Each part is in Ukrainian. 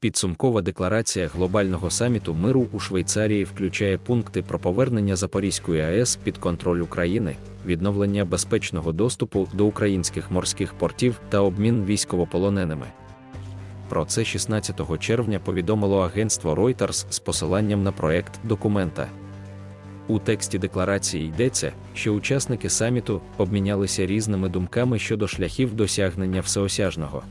Підсумкова декларація глобального саміту миру у Швейцарії включає пункти про повернення Запорізької АЕС під контроль України, відновлення безпечного доступу до українських морських портів та обмін військовополоненими. Про це 16 червня повідомило агентство Reuters з посиланням на проект документа. У тексті декларації йдеться, що учасники саміту обмінялися різними думками щодо шляхів досягнення всеосяжного,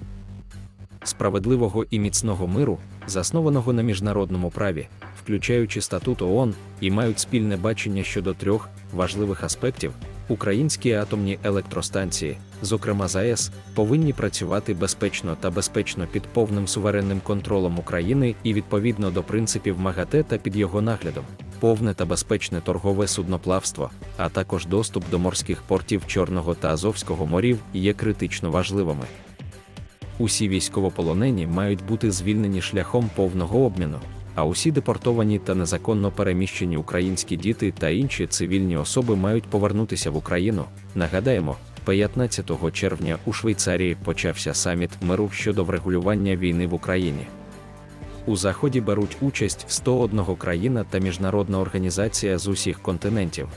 справедливого і міцного миру, заснованого на міжнародному праві, включаючи статут ООН, і мають спільне бачення щодо трьох важливих аспектів: українські атомні електростанції, зокрема ЗАЕС, повинні працювати безпечно та безпечно під повним суверенним контролем України і відповідно до принципів МАГАТЕ та під його наглядом. Повне та безпечне торгове судноплавство, а також доступ до морських портів Чорного та Азовського морів є критично важливими. Усі військовополонені мають бути звільнені шляхом повного обміну, а усі депортовані та незаконно переміщені українські діти та інші цивільні особи мають повернутися в Україну. Нагадаємо, 15 червня у Швейцарії почався саміт миру щодо врегулювання війни в Україні. У заході беруть участь 101 країна та міжнародна організація з усіх континентів.